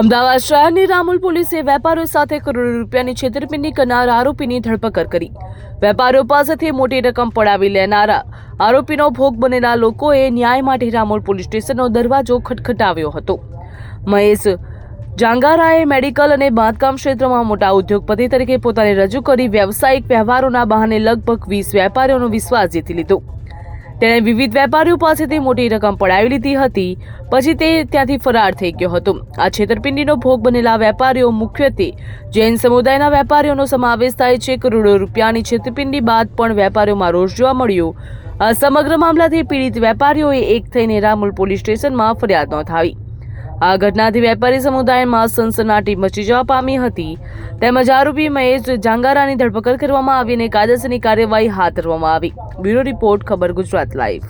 અમદાવાદ શહેરની રામુલ પોલીસે વેપારીઓ સાથે કરોડો રૂપિયાની છેતરપિંડી કરનાર આરોપીની ધરપકડ કરી. વેપારીઓ પાસેથી મોટી રકમ પડાવી લેનારા આરોપીનો ભોગ બનેલા લોકોએ ન્યાય માટે રામોલ પોલીસ સ્ટેશનનો દરવાજો ખટખટાવ્યો હતો. મહેશ જાંગારાએ મેડિકલ અને બાંધકામ ક્ષેત્રમાં મોટા ઉદ્યોગપતિ તરીકે પોતાને રજૂ કરી વ્યવસાયિક વ્યવહારોના બહાને લગભગ વીસ વેપારીઓનો વિશ્વાસ જીતી લીધો. તેણે વિવિધ વેપારીઓ પાસેથી મોટી રકમ પડાવી લીધી હતી. પછી તે ત્યાંથી ફરાર થઈ ગયો હતો. આ છેતરપિંડીનો ભોગ બનેલા વેપારીઓ મુખ્યત્વે જૈન સમુદાયના વેપારીઓનો સમાવેશ થાય છે. કરોડો રૂપિયાની છેતરપિંડી બાદ પણ વેપારીઓમાં રોષ જોવા મળ્યો. આ સમગ્ર મામલાથી પીડિત વેપારીઓએ એક થઈને રામુલ પોલીસ સ્ટેશનમાં ફરિયાદ નોંધાવી. આ ઘટનાથી વેપારી સમુદાયમાં સનસનાટી મચી જવા પામી હતી. તેમજ આરોપી મહેશ જાંગારાની ધરપકડ કરવામાં આવી અને કાયદેસરની કાર્યવાહી હાથ ધરવામાં આવી. બ્યુરો રિપોર્ટ, ખબર ગુજરાત લાઈવ.